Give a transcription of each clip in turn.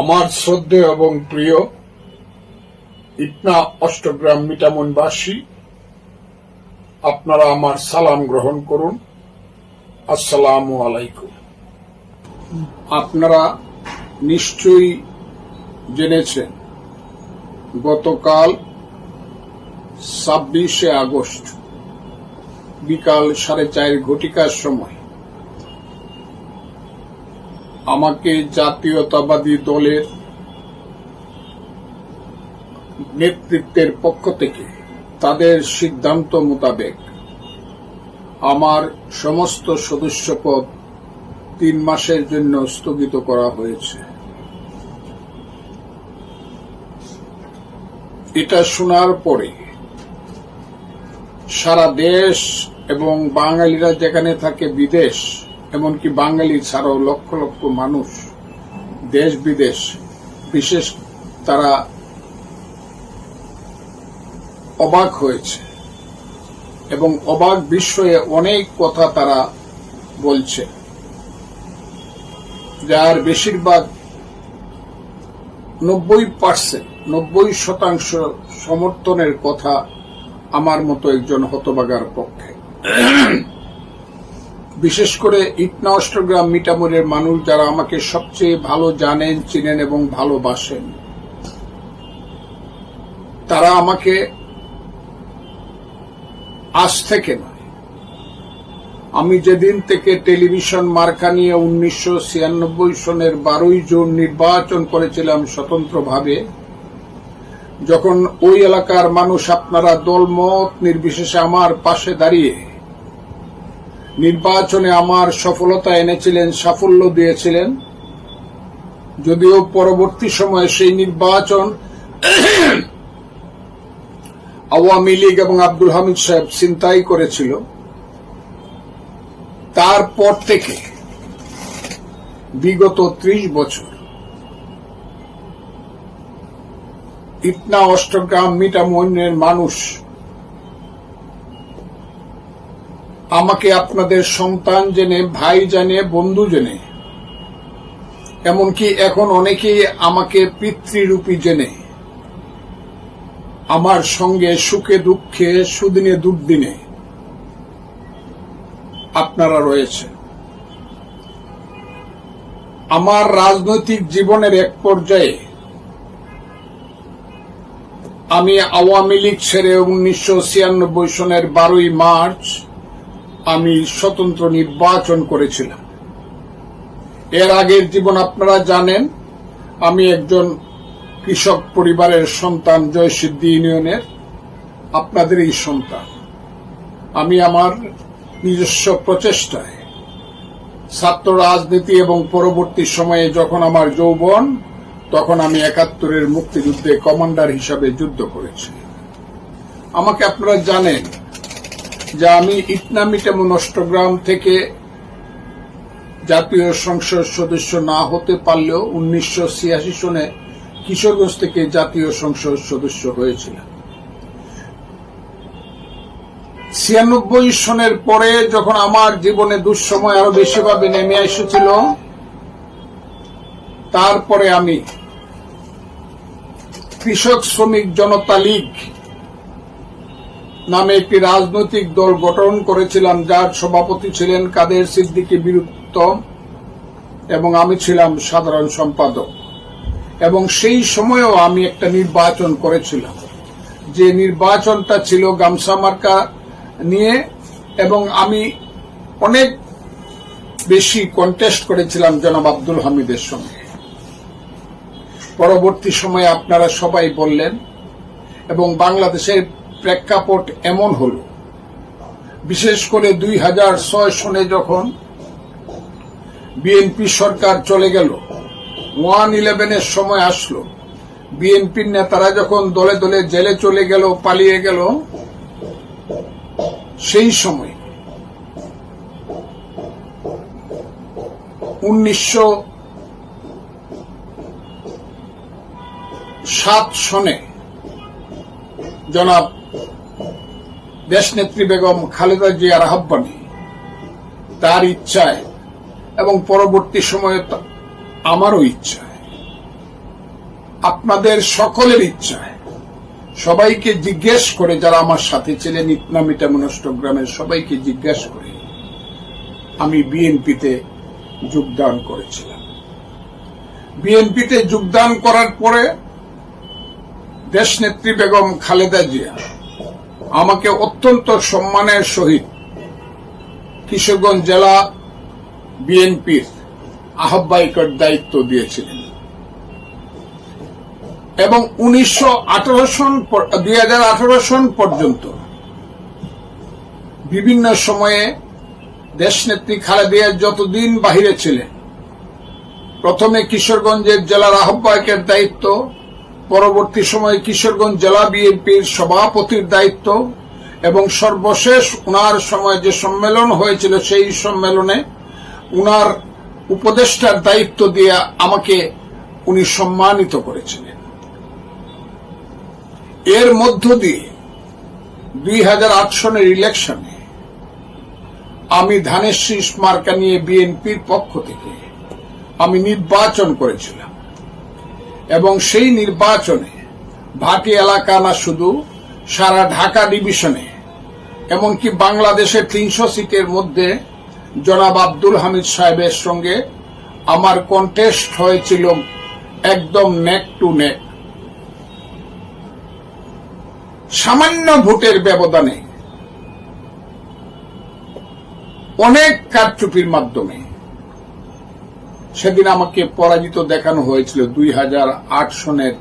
আমার শ্রদ্ধেয় এবং প্রিয় ইটনা অষ্টগ্রাম মিটামনবাসী, আপনারা আমার সালাম গ্রহণ করুন। আসসালাম আলাইকুম। আপনারা নিশ্চয়ই জেনেছেন, গতকাল ছাব্বিশে আগস্ট বিকাল সাড়ে চার ঘটিকার সময় আমাকে জাতীয়তাবাদী দলের নেতৃত্বের পক্ষ থেকে তাদের সিদ্ধান্ত মোতাবেক আমার সমস্ত সদস্যপদ তিন মাসের জন্য স্থগিত করা হয়েছে। এটা শোনার পরে সারা দেশ এবং বাঙালিরা যেখানে থাকে বিদেশ এমনকি বাঙালি ছাড়াও লক্ষ লক্ষ মানুষ দেশ বিদেশ, বিশেষ তারা অবাক হয়েছে এবং অবাক বিষয়ে অনেক কথা তারা বলছে। যার বেশিরভাগ নব্বই পার্সেন্ট, নব্বই শতাংশ সমর্থনের কথা আমার মতো একজন হতবাগার পক্ষে। বিশেষ করে ইটনা অষ্টগ্রাম মিটামুরের মানুষ যারা আমাকে সবচেয়ে ভালো জানেন, চিনেন এবং ভালোবাসেন। তারা আমাকে আজ থেকে আমি যেদিন থেকে টেলিভিশন মার্কা নিয়ে উনিশশো ছিয়ানব্বই সনের বারোই জুন নির্বাচন করেছিলাম স্বতন্ত্রভাবে, যখন ওই এলাকার মানুষ আপনারা দলমত নির্বিশেষে আমার পাশে দাঁড়িয়ে নির্বাচনে আমার সফলতা এনেছিলেন, সাফল্য দিয়েছিলেন। যদিও পরবর্তী সময়ে সেই নির্বাচন আওয়ামী লীগ এবং আব্দুল হামিদ সাহেব চিন্তাই করেছিল। তারপর থেকে বিগত ত্রিশ বছর ইটনা অষ্টগ্রাম মিটামনের মানুষ আমাকে আপনাদের সন্তান জেনে, ভাই জেনে, বন্ধু জেনে। এমনকি এখন অনেকেই আমাকে পিতৃরূপী জেনে। আমার সঙ্গে সুখে, দুঃখে, সুদিনে, দুর্দিনে আপনারা রয়েছে আমার রাজনৈতিক জীবনের এক পর্যায়ে আমি আওয়ামী লীগ ছেড়ে উনিশশো ছিয়ানব্বই সনের বারোই মার্চ আমি স্বতন্ত্র নির্বাচন করেছিলাম। এর আগের জীবন আপনারা জানেন, আমি একজন কৃষক পরিবারের সন্তান জয়সিদ্ধি ইউনিয়নের। আপনাদেরই সন্তান। আমি আমার নিজস্ব প্রচেষ্টায় ছাত্র রাজনীতি এবং পরবর্তী সময়ে যখন আমার যৌবন, তখন আমি একাত্তরের মুক্তিযুদ্ধে কমান্ডার হিসাবে যুদ্ধ করেছি। আমাকে আপনারা জানেন যে আমি ইটনামিটেমন অষ্টগ্রাম থেকে জাতীয় সংসদ সদস্য না হতে পারলেও উনিশশো ছিয়াশি সনে কিশোরগঞ্জ থেকে জাতীয় সংসদ সদস্য হয়েছিলাম ছিয়ানব্বই সনের পরে যখন আমার জীবনে দুঃসময় আরও বেশিভাবে নেমে এসেছিল, তারপরে আমি কৃষক শ্রমিক জনতা লীগ নামে একটি রাজনৈতিক দল গঠন করেছিলাম, যার সভাপতি ছিলেন কাদের সিদ্দিকী বীরুত্ত এবং আমি ছিলাম সাধারণ সম্পাদক। এবং সেই সময়েও আমি একটা নির্বাচন করেছিলাম। যে নির্বাচনটা ছিল গামছা মার্কা নিয়ে এবং আমি অনেক বেশি কন্টেস্ট করেছিলাম জনাব আব্দুল হামিদের সঙ্গে। পরবর্তী সময়ে আপনারা সবাই বললেন এবং বাংলাদেশের প্রেক্ষাপট এমন হল। বিশেষ করে দুই হাজার ছয় সনে যখন বিএনপি সরকার চলে গেল, ওয়ান ইলেভেনের সময় আসলো। বিএনপির নেতারা যখন দলে দলে জেলে চলে গেল, পালিয়ে গেল, সেই সময় উনিশশো সাত সনে জনাব দেশনেত্রী বেগম খালেদা জিয়ার আহ্বানে, তার ইচ্ছায় এবং পরবর্তী সময়ে আমারও ইচ্ছায়, আপনাদের সকলের ইচ্ছায় সবাইকে জিজ্ঞেস করে যারা আমার সাথে ছিলেন ইটনামিটা মনষ্টগ্রামের সবাইকে জিজ্ঞেস করে আমি বিএনপিতে যোগদান করেছিলাম। বিএনপিতে যোগদান করার পরে দেশনেত্রী বেগম খালেদা জিয়া আমাকে অত্যন্ত সম্মানের সহিত কিশোরগঞ্জ জেলা বিএনপির আহ্বায়কের দায়িত্ব দিয়েছিলেন। এবং উনিশশো আঠারো সন সন পর্যন্ত বিভিন্ন সময়ে দেশনেত্রী খালেদিয়া যতদিন বাহিরে ছিলেন, প্রথমে কিশোরগঞ্জের জেলার আহ্বায়কের দায়িত্ব পরবর্তী সময়ে কিশোরগঞ্জ জেলা বিএনপির সভাপতির দায়িত্ব এবং সর্বশেষ উনার সময় যে সম্মেলন হয়েছিল সেই সম্মেলনে উনার উপদেষ্টার দায়িত্ব দিয়ে আমাকে উনি সম্মানিত করেছিলেন। এর মধ্য দিয়ে দুই হাজার আট সনের ইলেকশনে আমি ধানের শীষ মার্কা নিয়ে বিএনপির পক্ষ থেকে আমি নির্বাচন করেছিলাম। এবং সেই নির্বাচনে ভাটি এলাকা না শুধু, সারা ঢাকা ডিভিশনে, এমনকি বাংলাদেশের তিনশো সিটের মধ্যে জনাব আব্দুল হামিদ সাহেবের সঙ্গে আমার কন্টেস্ট হয়েছিল একদম নেক টু নেক সামান্য ভোটের ব্যবধানে অনেক কারচুপির মাধ্যমে সেদিন আমাকে পরাজিত দেখানো হয়েছিল দুই হাজার আট সনের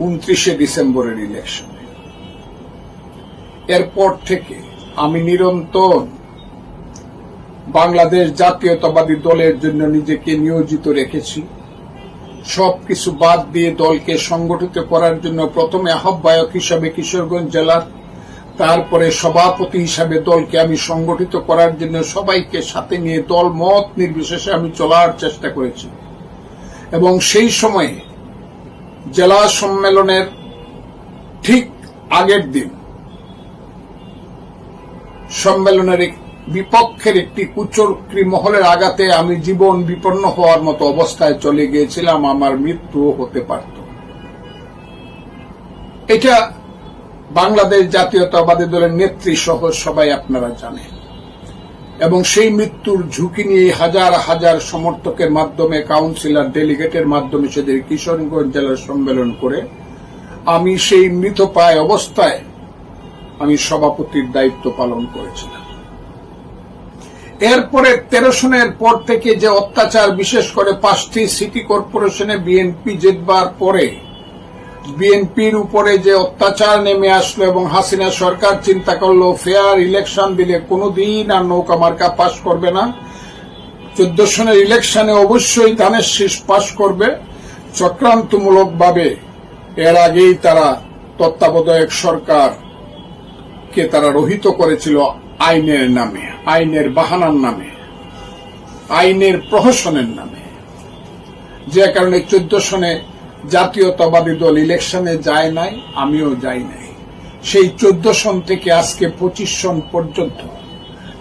উনত্রিশে ডিসেম্বরের ইলেকশনে এরপর থেকে আমি নিরন্তর বাংলাদেশ জাতীয়তাবাদী দলের জন্য নিজেকে নিয়োজিত রেখেছি। সবকিছু বাদ দিয়ে দলকে সংগঠিত করার জন্য প্রথমে আহ্বায়ক হিসাবে কিশোরগঞ্জ জেলার তারপরে সভাপতি হিসাবে দলকে আমি সংগঠিত করার জন্য সবাইকে সাথে নিয়ে দল মত নির্বিশেষে আমি চলার চেষ্টা করেছি। এবং সেই সময়ে জেলা সম্মেলনের ঠিক আগের দিন সম্মেলনের বিপক্ষের একটি কুচক্রি মহলের আঘাতে আমি জীবন বিপন্ন হওয়ার মতো অবস্থায় চলে গিয়েছিলাম, আমার মৃত্যুও হতে পারত। এটা বাংলাদেশ জাতীয়তাবাদী দলের নেত্রী সহ সবাই আপনারা জানেন। এবং সেই মৃত্যুর ঝুঁকি নিয়ে হাজার হাজার সমর্থকের মাধ্যমে, কাউন্সিলর, ডেলিগেটের মাধ্যমে সেদের কিশোরগঞ্জ জেলার সম্মেলন করে আমি সেই মৃতপ্রায় অবস্থায় আমি সভাপতির দায়িত্ব পালন করেছিলাম। এরপরে তেরো সনের পর থেকে যে অত্যাচার, বিশেষ করে পাঁচটি সিটি কর্পোরেশনে বিএনপি জিতবার পরে বিএনপির উপরে যে অত্যাচার নেমে আসলো এবং হাসিনা সরকার চিন্তা করল, ফেয়ার ইলেকশন দিলে কোনোদিন আর নৌকা মার্কা পাশ করবে না। চোদ্দ সনের ইলেকশনে অবশ্যই ধানের শীষ পাশ করবে। চক্রান্তমূলকভাবে এর আগেই তারা তত্ত্বাবধায়ক সরকার কে তারা রহিত করেছিল আইনের নামে, আইনের বাহানার নামে, আইনের প্রহসনের নামে। যে কারণে চোদ্দ সনে জাতীয়তাবাদী দল ইলেকশনে যায় নাই, আমিও যাই নাই। সেই চোদ্দ সন থেকে আজকে পঁচিশ সন পর্যন্ত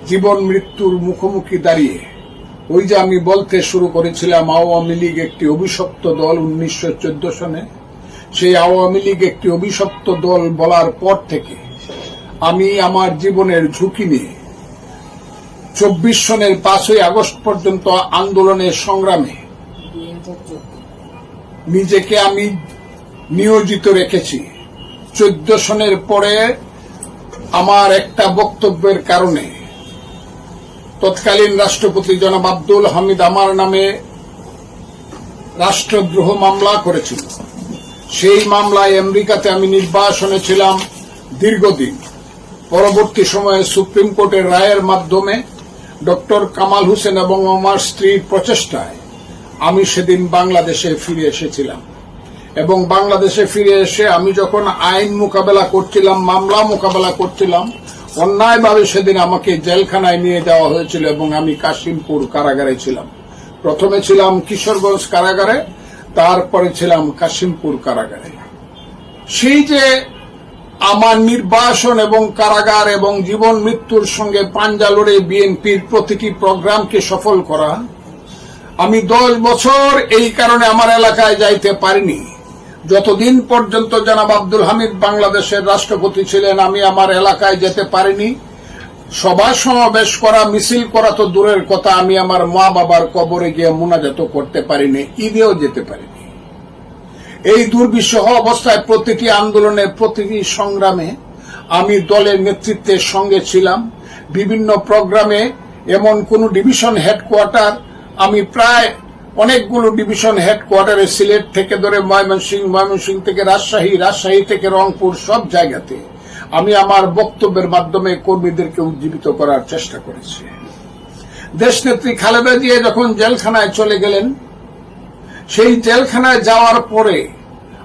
জীবন মৃত্যুর মুখোমুখি দাঁড়িয়ে ওই যে আমি বলতে শুরু করেছিলাম, আওয়ামী লীগ একটি অভিশপ্ত দল উনিশশো চোদ্দ সনে। সেই আওয়ামী লীগ একটি অভিশপ্ত দল বলার পর থেকে আমি আমার জীবনের ঝুঁকি নিয়ে চব্বিশ সনের পাঁচই আগস্ট পর্যন্ত আন্দোলনের সংগ্রামে নিজেকে আমি নিয়োজিত রেখেছি। চোদ্দ সনের পরে আমার একটা বক্তব্যের কারণে তৎকালীন রাষ্ট্রপতি জনাব আব্দুল হামিদ আমার নামে রাষ্ট্রদ্রোহ মামলা করেছিল। সেই মামলায় আমেরিকাতে আমি নির্বাসনে ছিলাম দীর্ঘদিন। পরবর্তী সময়ে সুপ্রিম কোর্টের রায়ের মাধ্যমে ডক্টর কামাল হোসেন এবং আমার স্ত্রীর প্রচেষ্টায় আমি সেদিন বাংলাদেশে ফিরে এসেছিলাম। এবং বাংলাদেশে ফিরে এসে আমি যখন আইন মোকাবেলা করছিলাম, মামলা মোকাবেলা করছিলাম, অন্যায়ভাবে সেদিন আমাকে জেলখানায় নিয়ে যাওয়া হয়েছিল এবং আমি কাশিমপুর কারাগারে ছিলাম। প্রথমে ছিলাম কিশোরগঞ্জ কারাগারে, তারপরে ছিলাম কাশিমপুর কারাগারে। সেই যে আমার নির্বাসন এবং কারাগার এবং জীবন মৃত্যুর সঙ্গে পাঞ্জা লড়ে বিএনপির প্রতিটি প্রোগ্রামকে সফল করা আমি দশ বছর এই কারণে আমার এলাকায় যাইতে পারিনি। যতদিন পর্যন্ত জনাব আব্দুল হামিদ বাংলাদেশের রাষ্ট্রপতি ছিলেন, আমি আমার এলাকায় যেতে পারিনি। সভা সমাবেশ করা, মিছিল করা তো দূরের কথা, আমি আমার মা বাবার কবরে গিয়ে মোনাজাত করতে পারিনি, ঈদেও যেতে পারিনি। এই দুর্বিষহ অবস্থায় প্রতিটি আন্দোলনে প্রতিটি সংগ্রামে আমি দলের নেতৃত্বের সঙ্গে ছিলাম। বিভিন্ন প্রোগ্রামে, এমন কোন ডিভিশন হেডকোয়ার্টার আমি প্রায় অনেকগুলো ডিভিশন হেডকোয়ার্টারে সিলেট থেকে ধরে ময়মনসিংহ ময়মনসিংহ থেকে রাজশাহী রাজশাহী থেকে রংপুর, সব জায়গাতে আমি আমার বক্তব্যের মাধ্যমে কর্মীদেরকে উজ্জীবিত করার চেষ্টা করেছি। দেশনেত্রী খালেদা জিয়া যখন জেলখানায় চলে গেলেন, সেই জেলখানায় যাওয়ার পরে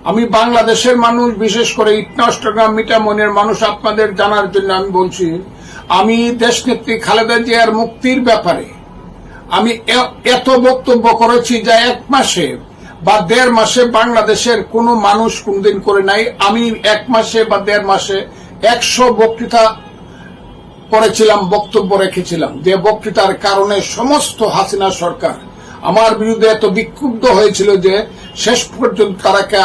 আমি বাংলাদেশের মানুষ, বিশেষ করে ইটনা অষ্টগ্রাম মিটামনের মানুষ আপনাদের জানার জন্য আমি বলছি, আমি দেশনেত্রী খালেদা জিয়ার মুক্তির ব্যাপারে আমি এত বক্তব্য করেছি যা এক মাসে বা দেড় মাসে বাংলাদেশের কোনো মানুষ কোনদিন করে নাই। আমি এক মাসে বা দেড় মাসে একশো বক্তৃতা করেছিলাম, বক্তব্য রেখেছিলাম। যে বক্তৃতার কারণে সমস্ত হাসিনা সরকার আমার বিরুদ্ধে এত বিক্ষুব্ধ হয়েছিল যে শেষ পর্যন্ত তারা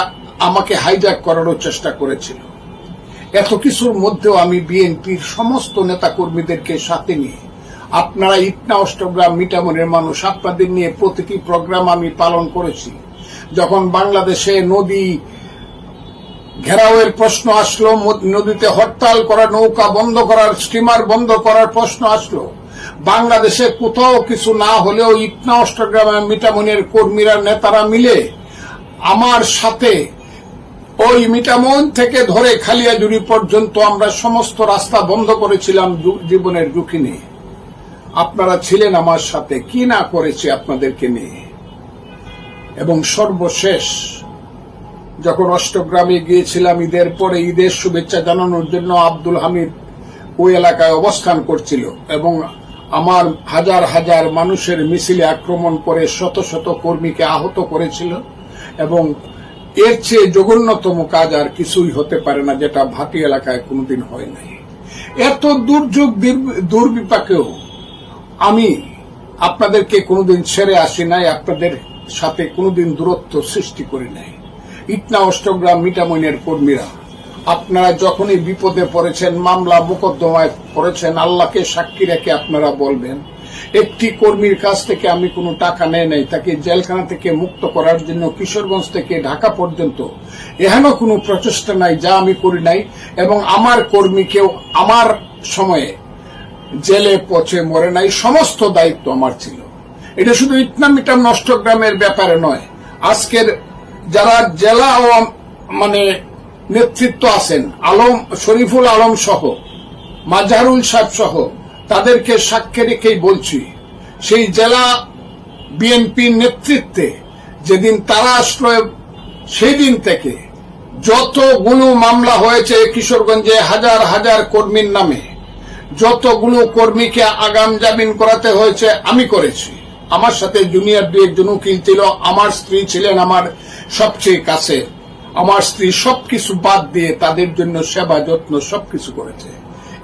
আমাকে হাইজ্যাক করারও চেষ্টা করেছিল। এত কিছুর মধ্যেও আমি বিএনপির সমস্ত নেতাকর্মীদেরকে সাথে নিয়ে আপনারা ইটনা অষ্টগ্রাম মিটামনের মানুষ, আপনাদের নিয়ে প্রতিটি প্রোগ্রাম আমি পালন করেছি। যখন বাংলাদেশে নদী ঘেরাওয়ের প্রশ্ন আসলো নদীতে হরতাল করা, নৌকা বন্ধ করার, স্টিমার বন্ধ করার প্রশ্ন আসলো, বাংলাদেশে কোথাও কিছু না হলেও ইটনা অষ্টগ্রামে মিটামনের কর্মীরা, নেতারা মিলে আমার সাথে ওই মিটামন থেকে ধরে খালিয়াজুড়ি পর্যন্ত আমরা সমস্ত রাস্তা বন্ধ করেছিলাম জীবনের ঝুঁকি নিয়ে। আপনারা ছিলেন আমার সাথে, কি না করেছি আপনাদেরকে নিয়ে? এবং সর্বশেষ, যখন অষ্টগ্রামে গিয়েছিলাম ঈদের পরে ঈদের শুভেচ্ছা জানানোর জন্য আব্দুল হামিদ ওই এলাকায় অবস্থান করছিল এবং আমার হাজার হাজার মানুষের মিছিলে আক্রমণ করে শত শত কর্মীকে আহত করেছিল এবং এর চেয়ে জঘন্যতম কাজ আর কিছুই হতে পারে না, যেটা ভাটি এলাকায় কোনোদিন হয় নাই। এত দুর্যোগ দুর- দুর্বিপাকেও আমি আপনাদেরকে কোনোদিন ছেড়ে আসি নাই, আপনাদের সাথে কোনোদিন দূরত্ব সৃষ্টি করি নাই। ইটনা অষ্টগ্রাম মিটামইনের কর্মীরা, আপনারা যখনই বিপদে পড়েছেন, মামলা মোকদ্দমায় পড়েছেন, আল্লাহকে সাক্ষী রেখে আপনারা বলবেন, একটি কর্মীর কাছ থেকে আমি কোনো টাকা নেই নাই, তাকে জেলখানা থেকে মুক্ত করার জন্য কিশোরগঞ্জ থেকে ঢাকা পর্যন্ত এহেন কোনো প্রচেষ্টা নাই যা আমি করি নাই, এবং আমার কর্মীকেও আমার সময়ে জেলে, পচে মরে নাই, সমস্ত দায়িত্ব আমার ছিল। এটা শুধু ইটনামিটাম নষ্টগ্রামের ব্যাপারে নয়। আজকের যারা জেলা ও মানে নেতৃত্ব আছেন, আলম, শরীফুল আলম সহ, মাজারুল সাহেব সহ, তাদেরকে সাক্ষী রেখেই বলছি, সেই জেলা বিএনপি নেতৃত্বে যেদিন তারা আসলো সেই দিন থেকে যতগুলো মামলা হয়েছে কিশোরগঞ্জে হাজার হাজার কর্মীর নামে যতগুলো কর্মীকে আগাম জামিন করাতে হয়েছে, আমি করেছি। আমার সাথে জুনিয়র দু একজন উকিল ছিল, আমার স্ত্রী ছিলেন আমার সবচেয়ে কাছে। আমার স্ত্রী সবকিছু বাদ দিয়ে তাদের জন্য সেবা, যত্ন সবকিছু করেছে।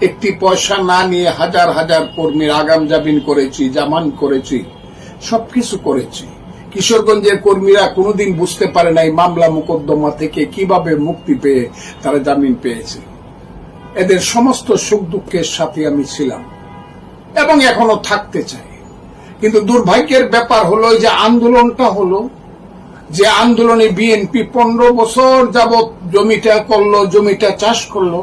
একটি পয়সা না নিয়ে হাজার হাজার কর্মীর আগাম জামিন করেছি, জামান করেছি, সবকিছু করেছি। কিশোরগঞ্জের কর্মীরা কোনোদিন বুঝতে পারে নাই মামলা মোকদ্দমা থেকে কীভাবে মুক্তি পেয়ে তারা জামিন পেয়েছে। এদের সমস্ত সুখ দুঃখের সাথে আমি ছিলাম এবং এখনও থাকতে চাই। কিন্তু দুর্ভাগ্যের ব্যাপার হলো যে আন্দোলনটা হলো, যে আন্দোলনে বিএনপি পনেরো বছর যাবৎ জমিটা করল, জমিটা চাষ করল,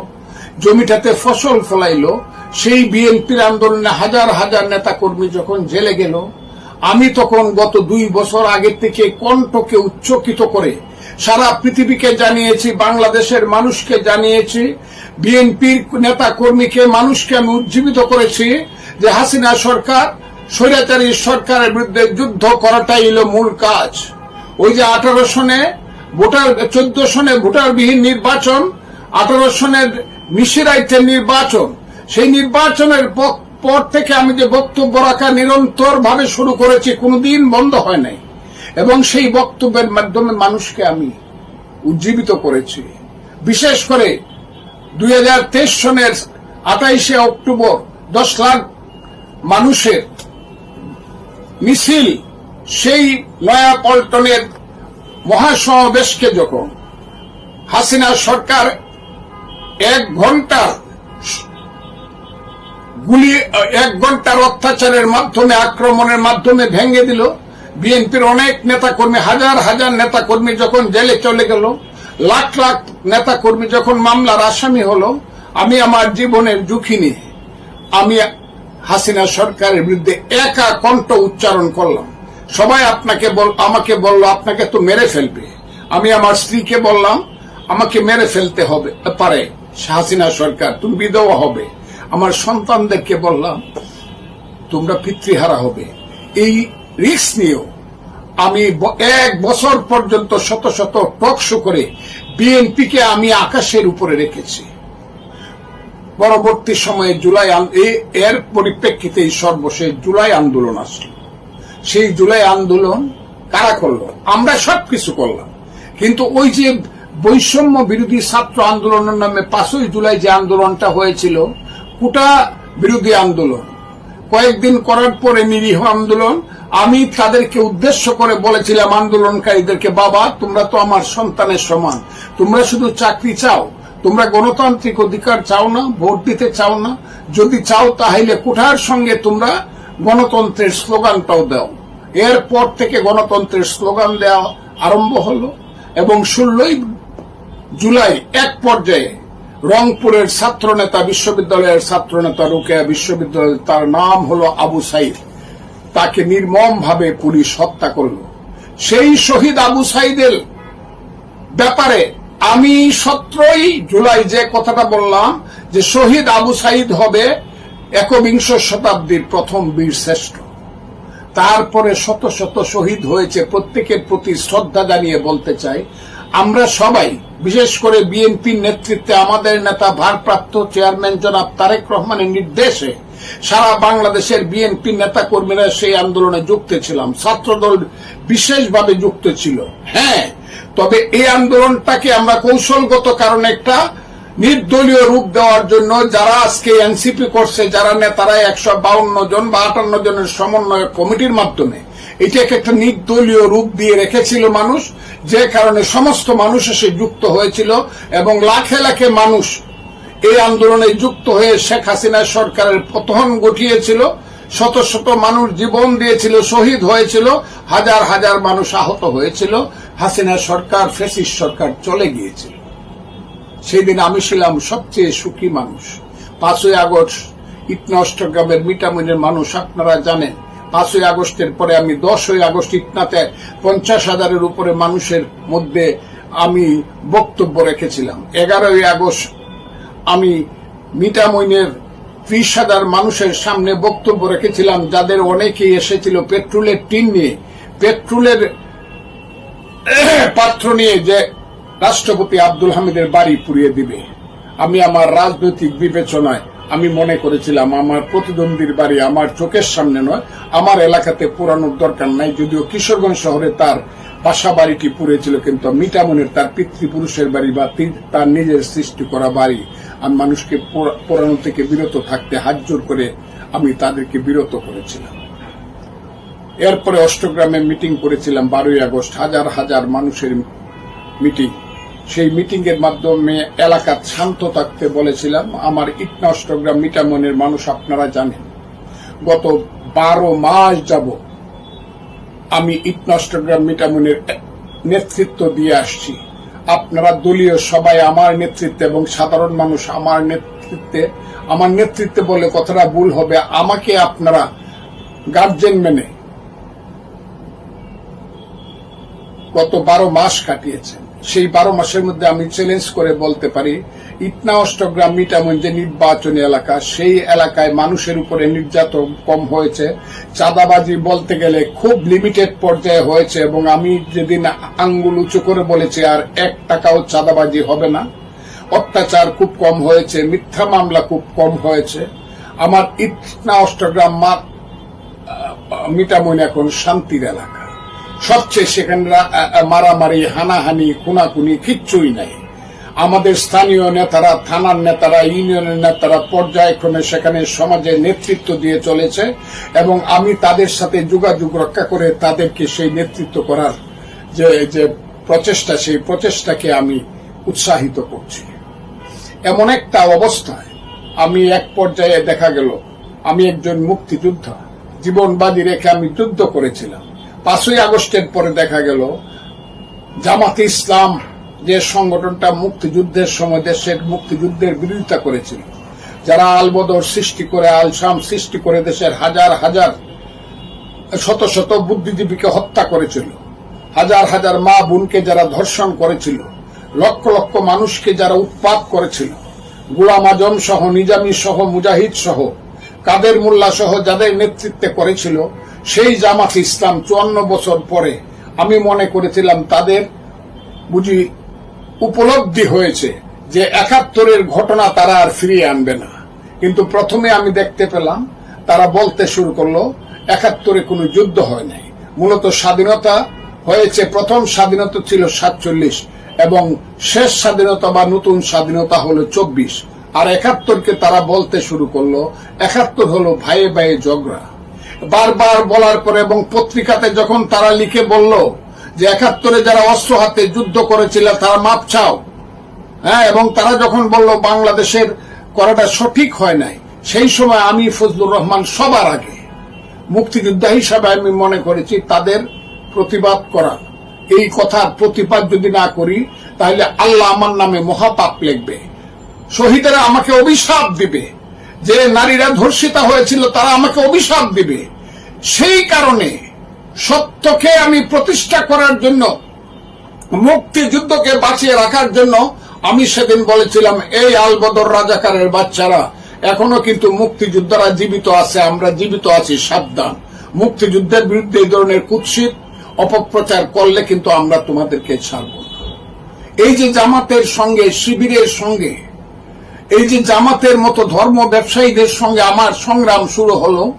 জমিটাতে ফসল ফলাইলো, সেই বিএনপির আন্দোলনে হাজার হাজার নেতা কর্মী যখন জেলে গেল, আমি তখন গত দুই বছর আগে থেকে কণ্ঠকে উচ্চকিত করে সারা পৃথিবীকে জানিয়েছি, বাংলাদেশের মানুষকে জানিয়েছি বিএনপির নেতা কর্মীকে মানুষকে আমি উজ্জীবিত করেছি যে হাসিনা সরকার স্বৈরাচারী সরকারের বিরুদ্ধে যুদ্ধ করাটাই হল মূল কাজ। ওই যে আঠারো সনে ভোটার, চোদ্দ সনে ভোটারবিহীন নির্বাচন, আঠারো সনের মিশিরাইতের নির্বাচন, সেই নির্বাচনের পর থেকে আমি যে বক্তব্য রাখা নিরন্তর ভাবে শুরু করেছি কোনোদিন বন্ধ হয় নাই। এবং সেই বক্তব্যের মাধ্যমে মানুষকে আমি উজ্জীবিত করেছি। বিশেষ করে দুই সনের আঠাইশে অক্টোবর দশ লাখ মানুষের মিছিল সেই নয়া পল্টনের মহাসমাবেশকে যখন হাসিনা সরকার এক ঘণ্টার গুলি, এক ঘণ্টার অত্যাচারের মাধ্যমে, আক্রমণের মাধ্যমে ভেঙে দিল। বিএনপির অনেক নেতাকর্মী, হাজার হাজার নেতাকর্মী যখন জেলে চলে গেল লাখ লাখ নেতাকর্মী যখন মামলার আসামি হলো, আমি আমার জীবনের ঝুঁকি নিয়ে আমি হাসিনা সরকারের বিরুদ্ধে একা কণ্ঠ উচ্চারণ করলাম। সবাই আপনাকে আমাকে বলল, আপনাকে তো মেরে ফেলবে। আমি আমার স্ত্রীকে বললাম, আমাকে মেরে ফেলতে হবে। পারে, হাসিনা সরকার, তুমি বিধবা হবে। আমার সন্তানদেরকে বললাম, তোমরা পিতৃহারা হবে। এই রিস্ক নিয়েও আমি এক বছর পর্যন্ত শত শত টকশো করে বিএনপিকে আমি আকাশের উপরে রেখেছি। পরবর্তী সময়ে জুলাই এর পরিপ্রেক্ষিতে সর্বশেষ জুলাই আন্দোলন আসলো। সেই জুলাই আন্দোলন কারা করল? আমরা সবকিছু করলাম। কিন্তু ওই যে বৈষম্য বিরোধী ছাত্র আন্দোলনের নামে পাঁচই জুলাই যে আন্দোলনটা হয়েছিল, কুটা বিরোধী আন্দোলন কয়েকদিন করার পরে নিরীহ আন্দোলন, আমি তাদেরকে উদ্দেশ্য করে বলেছিলাম আন্দোলনকারীদেরকে, বাবা, তোমরা তো আমার সন্তানের সমান। তোমরা শুধু চাকরি চাও। তোমরা গণতান্ত্রিক অধিকার চাও না, ভোট দিতে চাও না। যদি চাও তাহলে কোঠার সঙ্গে তোমরা গণতন্ত্রের স্লোগানটাও দাও। এরপর থেকে গণতন্ত্রের স্লোগান দেওয়া আরম্ভ হলো এবং ষোলোই জুলাই এক পর্যায়ে রংপুরের ছাত্রনেতা, বিশ্ববিদ্যালয়ের ছাত্রনেতা রুকেয়া বিশ্ববিদ্যালয়, তার নাম হলো আবু সাইদ। তাকে নির্মম ভাবে পুলিশ হত্যা করল। সেই শহীদ আবু সাইদের ব্যাপারে আমি সতেরোই জুলাই যে কথাটা বললাম, যে শহীদ আবু সাইদ হবে একবিংশ শতাব্দীর প্রথম বীর শ্রেষ্ঠ। তারপরে শত শত শহীদ হয়েছে, প্রত্যেকের প্রতি শ্রদ্ধা জানিয়ে বলতে চাই আমরা সবাই, বিশেষ করে বিএনপির নেতৃত্বে আমাদের নেতা ভারপ্রাপ্ত চেয়ারম্যান জনাব তারেক রহমানের নির্দেশে সারা বাংলাদেশের বিএনপি নেতা কর্মীরা সেই আন্দোলনে যুক্ত ছিলাম। ছাত্রদল বিশেষভাবে যুক্ত ছিল। হ্যাঁ তবে এই আন্দোলনটাকে আমরা কৌশলগত কারণে একটা নির্দলীয় রূপ দেওয়ার জন্য যারা আজকে এনসিপি করছে, যারা নেতারা একশো বাউন্ন জন বা আটান্ন জনের সমন্বয় কমিটির মাধ্যমে এটাকে একটা নির্দলীয় রূপ দিয়ে রেখেছিল মানুষ, যে কারণে সমস্ত মানুষ এসে যুক্ত হয়েছিল এবং লাখে লাখে মানুষ এই আন্দোলনে যুক্ত হয়ে শেখ হাসিনা সরকারের পতন ঘটিয়েছিল। শত শত মানুষ জীবন দিয়েছিল, শহীদ হয়েছিল, হাজার হাজার মানুষ আহত হয়েছিল। হাসিনা সরকার, ফেসিস সরকার চলে গিয়েছিল। সেই দিন আমি ছিলাম সবচেয়ে সুখী মানুষ। পাঁচই আগস্ট ইটনা অষ্টগ্রামের মিটামিনের মানুষ, আপনারা জানেন পাঁচই আগস্টের পরে আমি দশই আগস্ট ইটনাতে পঞ্চাশ হাজারের উপরে মানুষের মধ্যে আমি বক্তব্য রেখেছিলাম। এগারোই আগস্ট আমি মিটামইনের ত্রিশ হাজার মানুষের সামনে বক্তব্য রেখেছিলাম, যাদের অনেকেই এসেছিল পেট্রোলের টিন নিয়ে। পেট্রোলের পাত্র নিয়ে যে রাষ্ট্রপতি আব্দুল হামিদের বাড়ি পুড়িয়ে দিবে। আমি আমার রাজনৈতিক বিবেচনায় আমি মনে করেছিলাম, আমার প্রতিদ্বন্দ্বীর বাড়ি আমার চোখের সামনে নয়, আমার এলাকাতে পুরানোর দরকার নাই, যদিও কিশোরগঞ্জ শহরে তার বাসা বাড়িটি পুড়েছিল, কিন্তু মিটামনের তার পিতৃপুরুষের বাড়ি বা তার নিজের সৃষ্টি করা বাড়ি। আমি মানুষকে পোড়া- পোড়ানো থেকে বিরত থাকতে হাত জোর করে আমি তাদেরকে বিরত করেছিলাম। এরপরে অষ্টগ্রামে মিটিং করেছিলাম, বারোই আগস্ট, হাজার হাজার মানুষের মিটিং। সেই মিটিং এর মাধ্যমে এলাকা শান্ত থাকতে বলেছিলাম, আমার ইটনা অষ্টগ্রাম মিটামনের মানুষ আপনারা জানেন। গত বারো মাস যাব আমি ইটনা অষ্টগ্রাম মিটামনের নেতৃত্ব দিয়ে আসছি। আপনারা দলীয় সবাই আমার নেতৃত্বে এবং সাধারণ মানুষ আমার নেতৃত্বে। আমার নেতৃত্বে বলে কথাটা ভুল হবে, আমাকে আপনারা গার্জেন মেনে গত বারো মাস কাটিয়েছেন। সেই বারো মাসের মধ্যে আমি চ্যালেঞ্জ করে বলতে পারি, ইটনা অষ্টগ্রাম মিটামন যে নির্বাচনী এলাকা, সেই এলাকায় মানুষের উপরে নির্যাতন কম হয়েছে। চাঁদাবাজি বলতে গেলে খুব লিমিটেড পর্যায়ে হয়েছে এবং আমি যেদিন আঙ্গুল উঁচু করে বলেছি, আর এক টাকাও চাঁদাবাজি হবে না। অত্যাচার খুব কম হয়েছে, মিথ্যা মামলা খুব কম হয়েছে। আমার ইটনা অষ্টগ্রাম মা- মিটামইন এখন শান্তির এলাকা। সবচেয়ে সেখানে মারামারি, হানাহানি, খুনাখুনি কিচ্ছুই নাই। আমাদের স্থানীয় নেতারা, থানার নেতারা, ইউনিয়নের নেতারা পর্যায়ক্রমে সেখানে সমাজে নেতৃত্ব দিয়ে চলেছে এবং আমি তাদের সাথে যোগাযোগ রক্ষা করে তাদেরকে সেই নেতৃত্ব করার যে যে প্রচেষ্টা, সেই প্রচেষ্টাকে আমি উৎসাহিত করছি। এমন একটা অবস্থায় আমি এক পর্যায়ে দেখা গেল। আমি একজন মুক্তিযোদ্ধা। জীবন বাজি রেখে আমি যুদ্ধ করেছিলাম। পাঁচই আগস্টের পরে দেখা গেল, জামাতে ইসলাম যে সংগঠনটা মুক্তিযুদ্ধের সময় দেশের মুক্তিযুদ্ধের বিরোধিতা করেছিল, যারা আলবদর সৃষ্টি করে আলসাম সৃষ্টি করে দেশের হাজার হাজার, শত শত বুদ্ধিজীবীকে হত্যা করেছিল, হাজার হাজার মা বোনকে যারা ধর্ষণ করেছিল, লক্ষ লক্ষ মানুষকে যারা উৎপাত করেছিল, গুলাম আজম সহ, নিজামী সহ, মুজাহিদ সহ, কাদের মোল্লা সহ যাদের নেতৃত্বে করেছিল সেই জামাত ইসলাম চুয়ান্ন বছর পরে আমি মনে করেছিলাম তাদের বুঝি উপলব্ধি হয়েছে যে একাত্তরের ঘটনা তারা আর ফিরিয়ে আনবে না। কিন্তু প্রথমে আমি দেখতে পেলাম, তারা বলতে শুরু করল, একাত্তরে কোনো যুদ্ধ হয় নাই। মূলত স্বাধীনতা হয়েছে, প্রথম স্বাধীনতা ছিল সাতচল্লিশ এবং শেষ স্বাধীনতা বা নতুন স্বাধীনতা হলো চব্বিশ। আর একাত্তরকে তারা বলতে শুরু করল, একাত্তর হলো ভাইয়ে ভাইয়ে ঝগড়া। বারবার বলার পরে এবং পত্রিকাতে যখন তারা লিখে বলল যে একাত্তরে যারা অস্ত্র হাতে যুদ্ধ করেছিল, তারা মাপ চাও। হ্যাঁ এবং তারা যখন বলল বাংলাদেশের করাটা সঠিক হয় নাই, সেই সময় আমি ফজলুর রহমান সবার আগে মুক্তিযোদ্ধা হিসাবে আমি মনে করেছি তাদের প্রতিবাদ করা। এই কথার প্রতিবাদ যদি না করি, তাহলে আল্লাহ আমার নামে মহাপাপ লিখবে। শহীদেরা আমাকে অভিশাপ দিবে। যে নারীরা ধর্ষিতা হয়েছিল, তারা আমাকে অভিশাপ দিবে। সেই কারণে সত্যকে আমি প্রতিষ্ঠা করার জন্য, মুক্তিযুদ্ধকে বাঁচিয়ে রাখার জন্য আমি সেদিন বলেছিলাম, এই আলবদর রাজাকারের বাচ্চারা, এখনও কিন্তু মুক্তিযোদ্ধারা জীবিত আছে, আমরা জীবিত আছি, সাবধান। মুক্তিযুদ্ধের বিরুদ্ধে এই ধরনের কুৎসিত অপপ্রচার করলে কিন্তু আমরা তোমাদেরকে ছাড়ব এই যে জামাতের সঙ্গে, শিবিরের সঙ্গে এই যে জামাতের মতো ধর্ম ব্যবসায়ীদের সঙ্গে আমার সংগ্রাম শুরু হলো,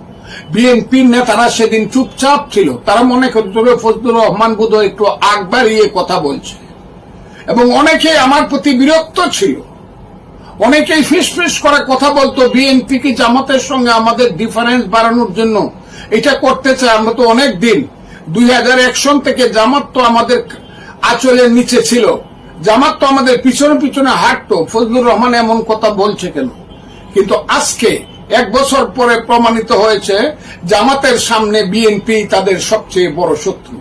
বিএনপির নেতারা সেদিন চুপচাপ ছিল। তারা মনে করছিল ফজলুর রহমান বুধ একটু আগ বাড়িয়ে কথা বলছে। এবং অনেকে আমার প্রতি বিরক্ত ছিল। অনেকেই ফিসফিস করে কথা বলতো, বিএনপি কি জামাতের সঙ্গে আমাদের ডিফারেন্স বাড়ানোর জন্য এটা করতে চায় আমরা তো অনেক দিন দুই থেকে জামাত তো আমাদের আঁচলের নিচে ছিল। জামাত তো আমাদের পিছনে পিছনে হাঁটতো। ফজলুর রহমান এমন কথা বলছে কেন? কিন্তু আজকে এক বছর পরে প্রমাণিত হয়েছে, জামাতের সামনে বিএনপি তাদের সবচেয়ে বড় শত্রু।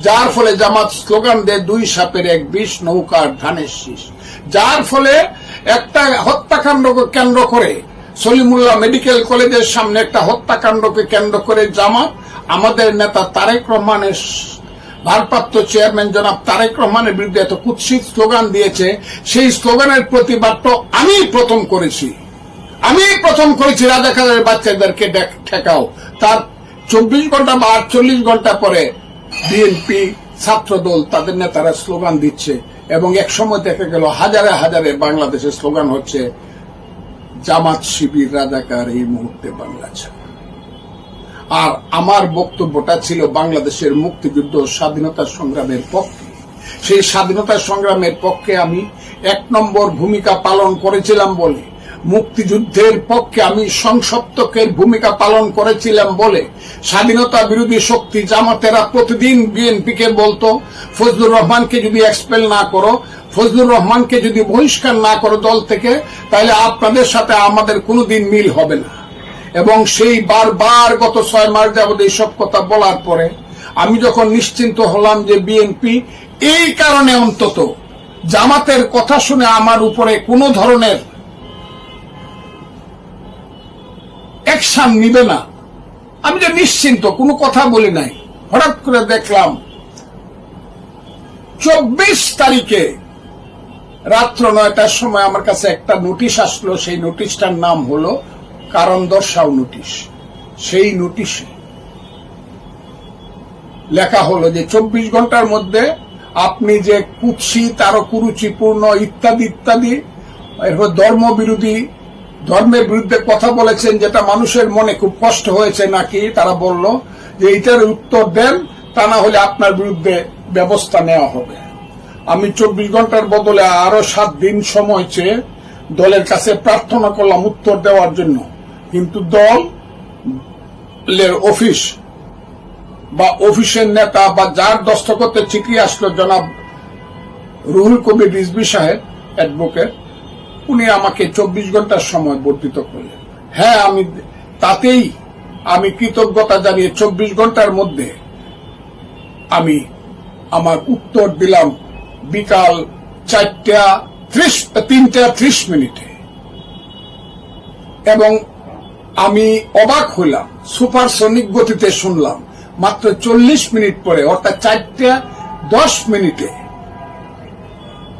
যার ফলে জামাত স্লোগান দেয়, দুই সাপের এক বিষ, নৌকার ধানের শীষ। যার ফলে একটা হত্যাকাণ্ডকে কেন্দ্র করে সলিমুল্লাহ মেডিকেল কলেজের সামনে একটা হত্যাকাণ্ডকে কেন্দ্র করে জামাত, আমাদের নেতা তারেক রহমানের ভারপ্রাপ্ত চেয়ারম্যান জনাব তারেক রহমানের বিরুদ্ধে এত কুৎসিত স্লোগান দিয়েছে, সেই স্লোগানের প্রতিবাদ তো আমি প্রথম করেছি। আমি প্রথম করেছি রাজাকারের বাচ্চাদেরকে ঠেকাও। তার চব্বিশ ঘণ্টা বা আটচল্লিশ ঘণ্টা পরে বিএনপি ছাত্রদল, তাদের নেতারা স্লোগান দিচ্ছে এবং এক সময় দেখা গেল হাজারে হাজারে বাংলাদেশে স্লোগান হচ্ছে, জামাত শিবির রাজাকার এই মুহূর্তে বাংলা ছাড়া। আর আমার বক্তব্যটা ছিল বাংলাদেশের মুক্তিযুদ্ধ স্বাধীনতা সংগ্রামের পক্ষে। সেই স্বাধীনতা সংগ্রামের পক্ষে আমি এক নম্বর ভূমিকা পালন করেছিলাম বলে, মুক্তিযুদ্ধের পক্ষে আমি সংসপ্তকের ভূমিকা পালন করেছিলাম বলে, স্বাধীনতা বিরোধী শক্তি জামাতেরা প্রতিদিন বিএনপিকে বলতো, ফজলুর রহমানকে যদি এক্সপেল না করো, ফজলুর রহমানকে যদি বহিষ্কার না করো দল থেকে, তাহলে আপনাদের সাথে আমাদের কোনোদিন মিল হবে না। এবং সেই বারবার গত ছয় মাস যাবত এইসব কথা বলার পরে আমি যখন নিশ্চিন্ত হলাম যে বিএনপি এই কারণে অন্তত জামাতের কথা শুনে আমার উপরে কোনো ধরনের অ্যাকশন নিবে না। আমি যে নিশ্চিন্ত, কোনো কথা বলি নাই। হঠাৎ করে দেখলাম, চব্বিশ তারিখে রাত্র নয়টার সময় আমার কাছে একটা নোটিশ আসলো। সেই নোটিশটার নাম হলো কারণ দর্শাও নোটিশ। সেই নোটিশে লেখা হলো যে চব্বিশ ঘণ্টার মধ্যে আপনি যে কুৎসিত আরও কুরুচিপূর্ণ ইত্যাদি ইত্যাদি, এরপর ধর্ম বিরোধী ধর্মের বিরুদ্ধে কথা বলেছেন যেটা মানুষের মনে খুব কষ্ট হয়েছে নাকি, তারা বলল যে এটার উত্তর দেন, তা না হলে আপনার বিরুদ্ধে ব্যবস্থা নেওয়া হবে। আমি চব্বিশ ঘণ্টার বদলে আরও সাত দিন সময় চেয়ে দলের কাছে প্রার্থনা করলাম উত্তর দেওয়ার জন্য। কিন্তু দল অফিস বা অফিসের নেতা বা যার দস্তখতে চিঠি আসলো জনাব রুহুল কবির রিজবি সাহেব, অ্যাডভোকেট, উনি আমাকে চব্বিশ ঘণ্টার সময় বর্ধিত করলেন। হ্যাঁ আমি তাতেই আমি কৃতজ্ঞতা জানিয়ে চব্বিশ ঘণ্টার মধ্যে আমি আমার উত্তর দিলাম বিকাল চারটা ত্রিশ, তিনটা ত্রিশ মিনিটে। এবং আমি অবাক হইলাম সুপারসনিক গতিতে শুনলাম, মাত্র চল্লিশ মিনিট পরে, অর্থাৎ চারটা দশ মিনিটে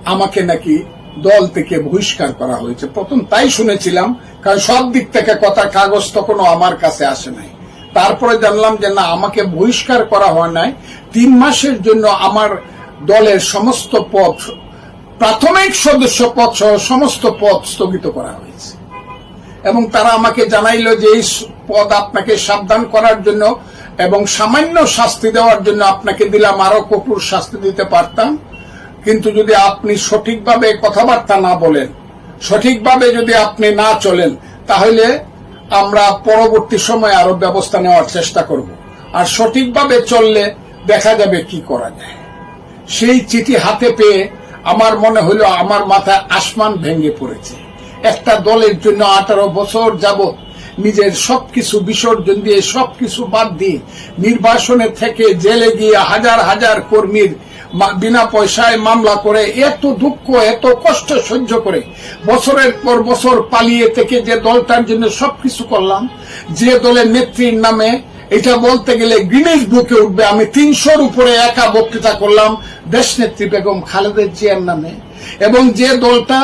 আমাকে নাকি দল থেকে বহিষ্কার করা হয়েছে। প্রথম তাই শুনেছিলাম, কারণ সব দিক থেকে কথা কাগজ তখনও আমার কাছে আসে নাই। তারপরে জানলাম যে না, আমাকে বহিষ্কার করা হয় নাই। তিন মাসের জন্য আমার দলের সমস্ত পদ, প্রাথমিক সদস্য পদ সহ সমস্ত পদ স্থগিত করা হয়েছে। এবং তারা আমাকে জানাইল যে এই পদ আপনাকে সাবধান করার জন্য এবং সামান্য শাস্তি দেওয়ার জন্য আপনাকে দিলাম, আরও কঠোর শাস্তি দিতে পারতাম। কিন্তু যদি আপনি সঠিকভাবে কথাবার্তা না বলেন, সঠিকভাবে যদি আপনি না চলেন, তাহলে আমরা পরবর্তী সময়ে আরও ব্যবস্থা নেওয়ার চেষ্টা করব। আর সঠিকভাবে চললে দেখা যাবে কি করা যায়। সেই চিঠি হাতে পেয়ে আমার মনে হলো, আমার মাথায় আসমান ভেঙে পড়েছে। একটা দলের জন্য আঠারো বছর যাবত নিজের সবকিছু বিসর্জন দিয়ে সবকিছু বাদ দিয়ে নির্বাসনে থেকে জেলে গিয়ে হাজার হাজার কর্মীর বিনা পয়সায় মামলা করে এত দুঃখ, এত কষ্ট সহ্য করে বছরের পর বছর পালিয়ে থেকে যে দলটার জন্য সবকিছু করলাম, যে দলের নেত্রীর নামে এটা বলতে গেলে গ্রিনিস বুকে উঠবে। আমি তিনশোর উপরে একা বক্তৃতা করলাম দেশনেত্রী বেগম খালেদের জিয়ার নামে। এবং যে দলটা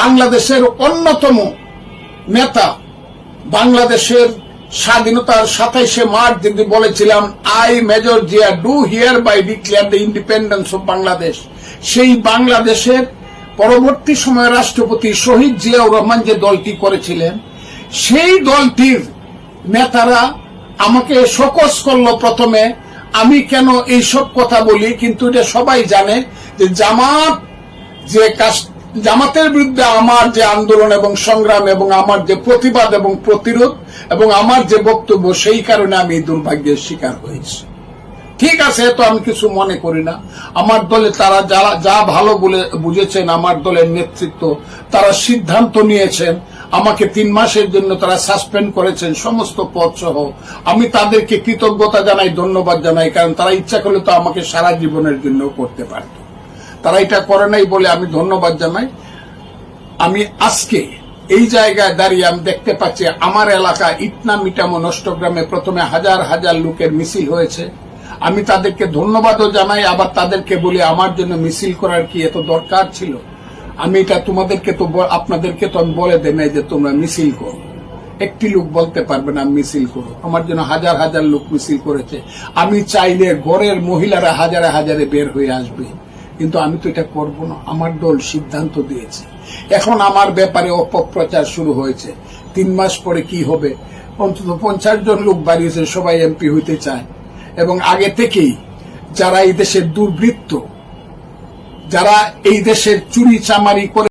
বাংলাদেশের অন্যতম নেতা। বাংলাদেশের স্বাধীনতার সাতাইশে মার্চ যদি বলেছিলাম I Major Zia do hereby declare the independence of Bangladesh সেই বাংলাদেশের পরবর্তী সময়ে রাষ্ট্রপতি শহীদ জিয়াউর রহমান যে দলটি করেছিলেন, সেই দলটির নেতারা আমাকে শোকস করল প্রথমে, আমি কেন এইসব কথা বলি? কিন্তু এটা সবাই জানে যে জামাত যে কাজ জামাতের বিরুদ্ধে আমার যে আন্দোলন এবং সংগ্রাম এবং আমার যে প্রতিবাদ এবং প্রতিরোধ এবং আমার যে বক্তব্য, সেই কারণে আমি এই দুর্ভাগ্যের শিকার হয়েছি। ঠিক আছে তো আমি কিছু মনে করি না। আমার দলে তারা যারা যা ভালো বলে বুঝেছেন, আমার দলের নেতৃত্ব, তারা সিদ্ধান্ত নিয়েছেন। আমাকে তিন মাসের জন্য তারা সাসপেন্ড করেছেন সমস্ত পদ সহ আমি তাদেরকে কৃতজ্ঞতা জানাই, ধন্যবাদ জানাই, কারণ তারা ইচ্ছা করলে তো আমাকে সারা জীবনের জন্য করতে পারত। তারা এটা করে নাই বলে আমি ধন্যবাদ জানাই। আমি আজকে এই জায়গায় দাঁড়িয়ে আমি দেখতে পাচ্ছি, আমার এলাকা ইটনা মিটামো নষ্টগ্রামে প্রথমে হাজার হাজার লোকের মিছিল হয়েছে। আমি তাদেরকে ধন্যবাদও জানাই, আবার তাদেরকে বলি, আমার জন্য মিছিল করার কি এত দরকার ছিল? আমি এটা তোমাদেরকে তো আপনাদেরকে তো আমি বলে দেই নাই যে তোমরা মিছিল করো। একটি লোক বলতে পারবে না মিছিল করো আমার জন্য হাজার হাজার লোক মিছিল করেছে। আমি চাইলে ঘরের মহিলারা হাজারে হাজারে বের হয়ে আসবে। কিন্তু আমি তো এটা করব না। আমার দল সিদ্ধান্ত দিয়েছে। এখন আমার ব্যাপারে অপপ্রচার শুরু হয়েছে। তিন মাস পরে কি হবে? অন্তত পঞ্চাশ জন লোক বাড়িয়েছে, সবাই এমপি হইতে চায়। এবং আগে থেকেই যারা এই দেশের দুর্বৃত্ত, যারা এই দেশের চুরি চামারি করে